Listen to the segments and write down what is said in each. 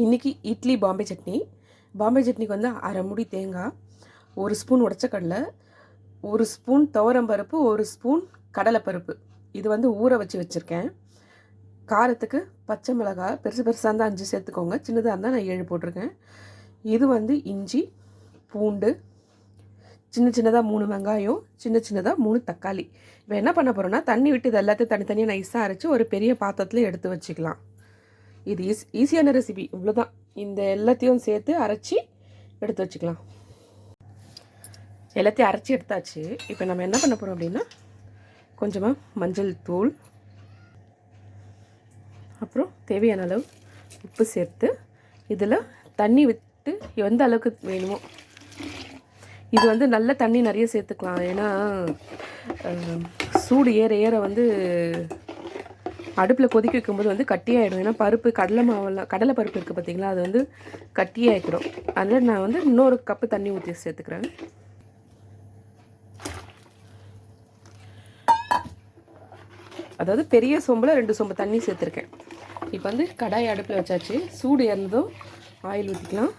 இன்றைக்கி இட்லி பாம்பே சட்னி. பாம்பே சட்னிக்கு வந்து அரை முடி தேங்காய் ஒரு ஸ்பூன் உடச்ச கடலை ஒரு ஸ்பூன் துவரம்பருப்பு ஒரு ஸ்பூன் கடலைப்பருப்பு. இது வந்து ஊற வச்சு வச்சுருக்கேன். காரத்துக்கு பச்சை மிளகாய் பெருசு பெருசாக இருந்தால் அஞ்சு சேர்த்துக்கோங்க. சின்னதாக இருந்தால் நான் ஏழு போட்டிருக்கேன். இது வந்து இஞ்சி பூண்டு சின்ன சின்னதாக மூணு வெங்காயம் சின்ன சின்னதாக மூணு தக்காளி. இப்போ என்ன பண்ண போகிறோன்னா தண்ணி விட்டு இது எல்லாத்தையும் தனித்தனியாக நைஸாக அரைச்சி ஒரு பெரிய பாத்திரத்தில் எடுத்து வச்சுக்கலாம். இது ஈஸ் ஈஸியான ரெசிபி இவ்வளோதான் இந்த எல்லாத்தையும் சேர்த்து அரைச்சி எடுத்து வச்சுக்கலாம். எல்லாத்தையும் அரைச்சி எடுத்தாச்சு. இப்போ நம்ம என்ன பண்ண போகிறோம் அப்படின்னா கொஞ்சமாக மஞ்சள் தூள் அப்புறம் தேவையான அளவு உப்பு சேர்த்து இதில் தண்ணி விட்டு எந்த அளவுக்கு வேணுமோ. இது வந்து நல்ல தண்ணி நிறைய சேர்த்துக்கலாம். ஏன்னா சூடு ஏற ஏற வந்து அடுப்பில் கொதிக்க வைக்கும்போது வந்து கட்டியாயிடும். ஏன்னா பருப்பு கடலை மாவெல்லாம் கடலை பருப்பு இருக்குது பார்த்தீங்களா அது வந்து கட்டியாயிக்கிறோம் அதனால் நான் வந்து இன்னொரு கப்பு தண்ணி ஊற்றி சேர்த்துக்கிறேன். அதாவது பெரிய சொம்பில் ரெண்டு சொம்பு தண்ணி சேர்த்துருக்கேன். இப்போ வந்து கடாய் அடுப்பில் வச்சாச்சு. சூடு இறந்ததும் ஆயில் ஊற்றிக்கலாம்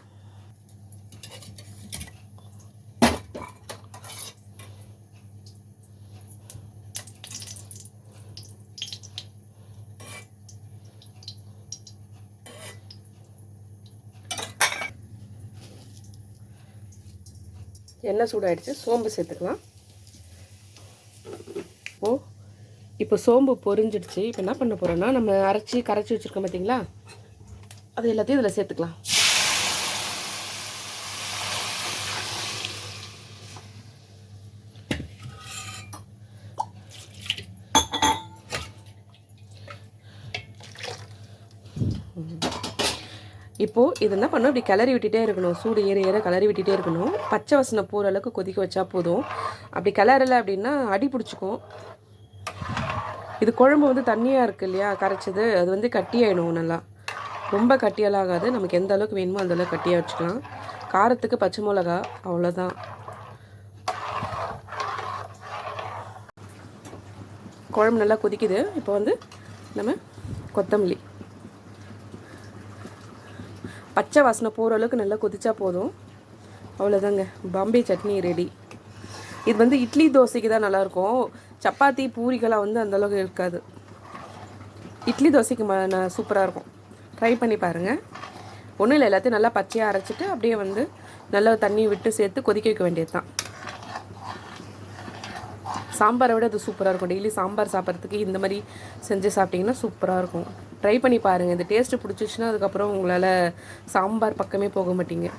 எண்ணெய் சூடாயிடுச்சு சோம்பு சேர்த்துக்கலாம். ஓ இப்போ சோம்பு பொரிஞ்சிடுச்சு. இப்போ என்ன பண்ண போகிறோன்னா நம்ம அரைச்சி கரைச்சி வச்சுருக்கோம் பார்த்தீங்களா அது எல்லாத்தையும் இதில் சேர்த்துக்கலாம். இப்போது இது என்ன பண்ணணும். இப்படி கிளறி விட்டுட்டே இருக்கணும். சூடு ஏற ஏற கிளறி விட்டுட்டே இருக்கணும். பச்சை வசனை போகிற அளவுக்கு கொதிக்க வச்சா போதும். அப்படி கிளறலை அப்படின்னா அடி பிடிச்சிக்கும். இது குழம்பு வந்து தண்ணியாக இருக்கு இல்லையா? கரைச்சது. அது வந்து கட்டியாயிடும் நல்லா. ரொம்ப கட்டியெல்லாம் ஆகாது. நமக்கு எந்த அளவுக்கு வேணுமோ அந்தளவுக்கு கட்டியாக வச்சுக்கலாம். காரத்துக்கு பச்சை மிளகா அவ்வளோதான் குழம்பு நல்லா கொதிக்குது. இப்போ வந்து நம்ம கொத்தமல்லி. பச்சை வாசனை போகிற அளவுக்கு நல்லா கொதிச்சா போதும். அவ்வளோதாங்க பாம்பே சட்னி ரெடி இது வந்து இட்லி தோசைக்கு தான் நல்லாயிருக்கும். சப்பாத்தி பூரிகளாக வந்து அந்தளவுக்கு இருக்காது. இட்லி தோசைக்கு ம சூப்பராக இருக்கும். ட்ரை பண்ணி பாருங்கள் ஒன்றும் இல்லை எல்லாத்தையும் நல்லா பச்சையாக அரைச்சிட்டு அப்படியே வந்து நல்லா தண்ணி விட்டு சேர்த்து கொதிக்க வைக்க வேண்டியது தான் சாம்பாரை விட அது சூப்பராக இருக்கும். டெய்லி சாம்பார் சாப்பிட்றதுக்கு இந்த மாதிரி செஞ்சு சாப்பிட்டிங்கன்னா சூப்பராக இருக்கும். ட்ரை பண்ணி பாருங்கள் இந்த டேஸ்ட்டு பிடிச்சிச்சின்னா அதுக்கப்புறம் உங்களால் சாம்பார் பக்கமே போக மாட்டீங்க.